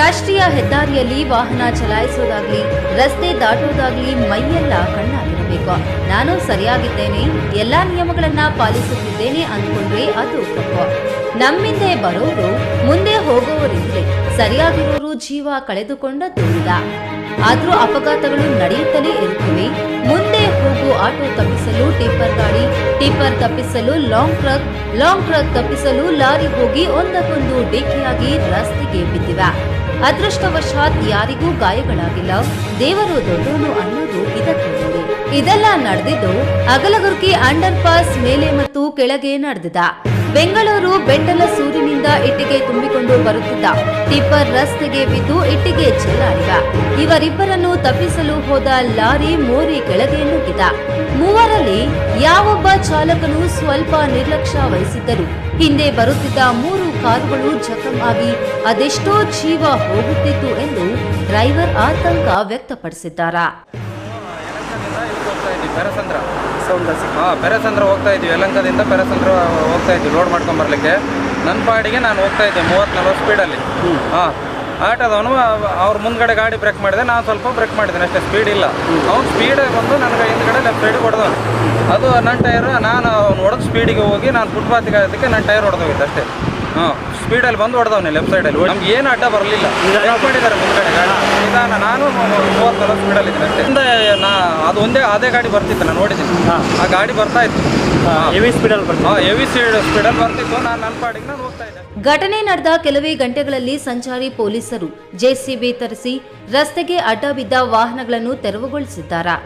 ಹೆದ್ದಾರಿಯಲ್ಲಿ ವಾಹನ ಚಲಾಯಿಸೋದಾಗ್ಲಿ, ರಸ್ತೆ ದಾಟೋದಾಗ್ಲಿ ಮೈಯೆಲ್ಲ ಕಣ್ಣಾಗಿರಬೇಕು. ನಾನು ಸರಿಯಾಗಿದ್ದೇನೆ, ಎಲ್ಲಾ ನಿಯಮಗಳನ್ನ ಪಾಲಿಸುತ್ತಿದ್ದೇನೆ ಅಂದ್ಕೊಂಡ್ರೆ ಅದು ತಪ್ಪು. ನಮ್ಮಿಂದೆ ಬರೋರು, ಮುಂದೆ ಹೋಗೋವರಿದ್ರೆ ಸರಿಯಾಗಿರೋರು ಜೀವ ಕಳೆದುಕೊಂಡ ನಿಜ ಆದ್ರೂ ಅಪಘಾತಗಳು ನಡೆಯುತ್ತಲೇ ಇರುತ್ತವೆ ಆಟೋ ತಪ್ಪಿಸಲು ಟಿಪ್ಪರ್ ಗಾಡಿ ಟಿಪ್ಪರ್ ತಪ್ಪಿಸಲು ಲಾಂಗ್ ಟ್ರಕ್ ಲಾಂಗ್ ಟ್ರಕ್ ತಪ್ಪಿಸಲು ಲಾರಿ ಹೋಗಿ ಒಂದಕ್ಕೊಂದು ಡಿಕ್ಕಿಯಾಗಿ ರಸ್ತೆಗೆ ಬಿದ್ದಿವೆ. ಅದೃಷ್ಟವಶಾತ್ ಯಾರಿಗೂ ಗಾಯಗಳಾಗಿಲ್ಲ. ದೇವರು ದೊಡ್ಡವನು ಅನ್ನೋದು ಇದಕ್ಕೆ ಇದೆಲ್ಲ ನಡೆದಿದ್ದು ಅಗಲಗುರ್ಕಿ ಅಂಡರ್ ಪಾಸ್ ಮೇಲೆ ಮತ್ತು ಕೆಳಗೆ ನಡೆದಿದೆ. ಬೆಂಗಳೂರು ಬೆಟ್ಟಲ ಇಟ್ಟಿಗೆ ತುಂಬಿಕೊಂಡು ಬರುತ್ತಿದ್ದ ಟಿಪ್ಪರ್ ರಸ್ತೆಗೆ ಬಿದ್ದು ಇಟ್ಟಿಗೆ ಚೆಲ್ಲಾಡಿದ. ಇವರಿಬ್ಬರನ್ನು ತಪ್ಪಿಸಲು ಹೋದ ಲಾರಿ ಮೋರಿ ಕೆಳಗೆ ನುಗ್ಗಿದ. ಮೂವರಲ್ಲಿ ಯಾವೊಬ್ಬ ಚಾಲಕನು ಸ್ವಲ್ಪ ನಿರ್ಲಕ್ಷ್ಯ ವಹಿಸಿದ್ದರು. ಹಿಂದೆ ಬರುತ್ತಿದ್ದ ಮೂರು ಕಾರುಗಳು ಜಖಂ ಆಗಿ ಅದೆಷ್ಟೋ ಜೀವ ಹೋಗುತ್ತಿತ್ತು ಎಂದು ಡ್ರೈವರ್ ಆತಂಕ ವ್ಯಕ್ತಪಡಿಸಿದ್ದಾರೆ? ಹೋಗ್ತಾ ಇದ್ವಿ ಯಲಹಂಕದಿಂದ ಪೆರಸಂದ್ರ ಹೋಗ್ತಾ ಇದ್ವಿ ಲೋಡ್ ಮಾಡ್ಕೊಂಡ್ ಬರ್ಲಿಕ್ಕೆ. ನನ್ನ ಪಾಡಿಗೆ ನಾನು ಹೋಗ್ತಾ ಇದ್ದೆ ಮೂವತ್ತು ನಲ್ವತ್ತು ಸ್ಪೀಡಲ್ಲಿ ಹಾಂ. ಆಟೋದವನು ಅವ್ರ ಮುಂದ್ಗಡೆ ಗಾಡಿ ಬ್ರೇಕ್ ಮಾಡಿದೆ ನಾನು ಸ್ವಲ್ಪ ಬ್ರೇಕ್ ಮಾಡಿದ್ದೀನಿ ಅಷ್ಟೇ ಸ್ಪೀಡ್ ಇಲ್ಲ. ಅವ್ನು ಸ್ಪೀಡ್ ಬಂದು ನನಗೆ ಹಿಂದ್ಗಡೆ ಲೆಫ್ಟ್ ಸೈಡಿಗೆ ಹೊಡೆದವನು. ಅದು ನನ್ನ ಟೈರ್ ನಾನು ಅವ್ನು ಹೊಡೆದು ಸ್ಪೀಡಿಗೆ ಹೋಗಿ ನಾನು ಫುಟ್ಪಾತಿಗೆ ಅದಕ್ಕೆ ನನ್ನ ಟೈರ್ ಹೊಡೆದೋಗಿದ್ದೆ ಅಷ್ಟೇ. ಸ್ಪೀಡಲ್ಲಿ ಬಂದು ಹೊಡೆದವನೆ ಲೆಫ್ಟ್ ಸೈಡಲ್ಲಿ ನಮ್ಗೆ ಏನು ಅಡ್ಡ ಬರಲಿಲ್ಲ. ಮಾಡಿದ್ದಾರೆ ಮುಂದ್ಗಡೆ ಗಾಡಿ ನಿಧಾನ ನಾನು ಮೂವತ್ತು ಸಲ ಸ್ಪೀಡಲ್ಲಿ ಇದ್ದೀನಿ ಅಷ್ಟೇ. ಹಿಂದೆ ನಾ ಅದು ಒಂದೇ ಅದೇ ಗಾಡಿ ಬರ್ತಿತ್ತು ನಾನು ನೋಡಿದ್ದೀನಿ. ಹಾಂ. ಆ ಗಾಡಿ ಬರ್ತಾ ಇತ್ತು. ಹೆವಿ ಸ್ಪೀಡಲ್ಲಿ ಹೆವಿ ಸ್ಪೀಡ್ ಸ್ಪೀಡಲ್ಲಿ ಬರ್ತಿತ್ತು. ನಾನು ನನ್ನ ಪಾಡಿಗೆ ನಾನು ಹೋಗ್ತಾ ಇದ್ದೆ. ಘಟನೆ ನಡೆದ ಕೆಲವೇ ಗಂಟೆಗಳಲ್ಲಿ ಸಂಚಾರಿ ಪೊಲೀಸರು ಜೆಸಿಬಿ ತರಿಸಿ ರಸ್ತೆಗೆ ಅಡ್ಡ ಬಿದ್ದ ವಾಹನಗಳನ್ನು ತೆರವುಗೊಳಿಸಿದ್ದಾರೆ?